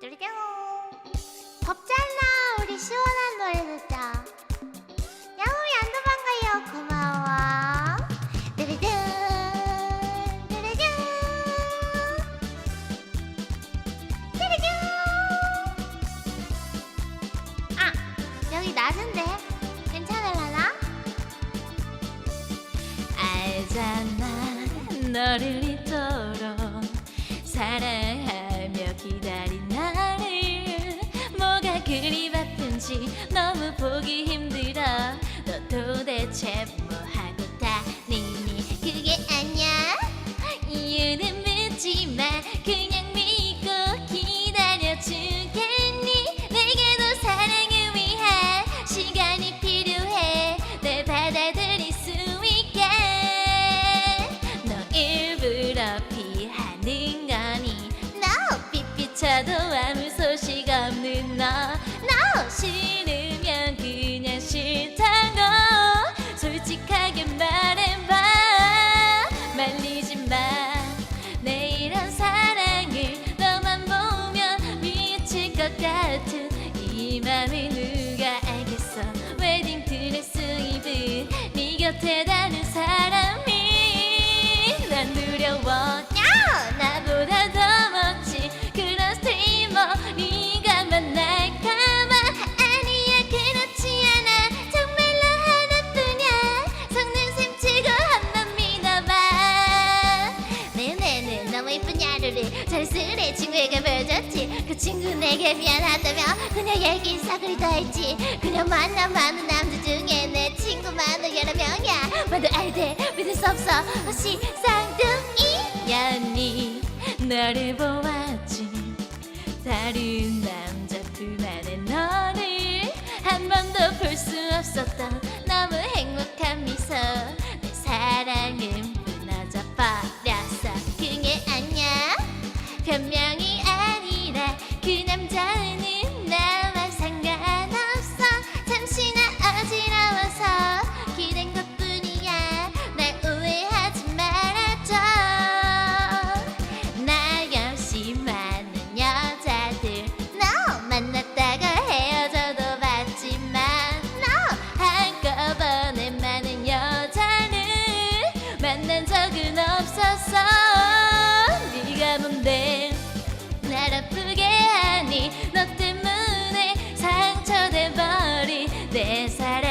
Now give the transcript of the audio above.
뚜리뀨 덥잖아 우리 시원한 노래 듣자. 야옹이 안 도망가요 고마워. 뚜리뀨 뚜리뀨 뚜리뀨 아 여기 낮은데 괜찮을라나? 알잖아 너를 이토록 사랑하며 기다린 뭐가 그리 바쁜지 너무 보기 힘들어 너 도대체 싫으면 그냥 싫다고 솔직하게 말해봐. 말리지 마 내 이런 사랑을 너만 보면 미칠 것 같은 이 맘을 친구에게 보여줬지. 그 친구 내게 미안하다며 그녀 얘기 사그리도 했지. 그녀 만난 많은 남자 중에 내 친구만은 여러 명이야. 모두 알대 믿을 수 없어. 혹시 쌍둥이 연니? 너를 보았지. 다른 남자 품 안에 너를 한 번도 볼 수 없었던 너무 행복한 미소 날 아프게 하니 너 때문에 상처돼 버린 내 사랑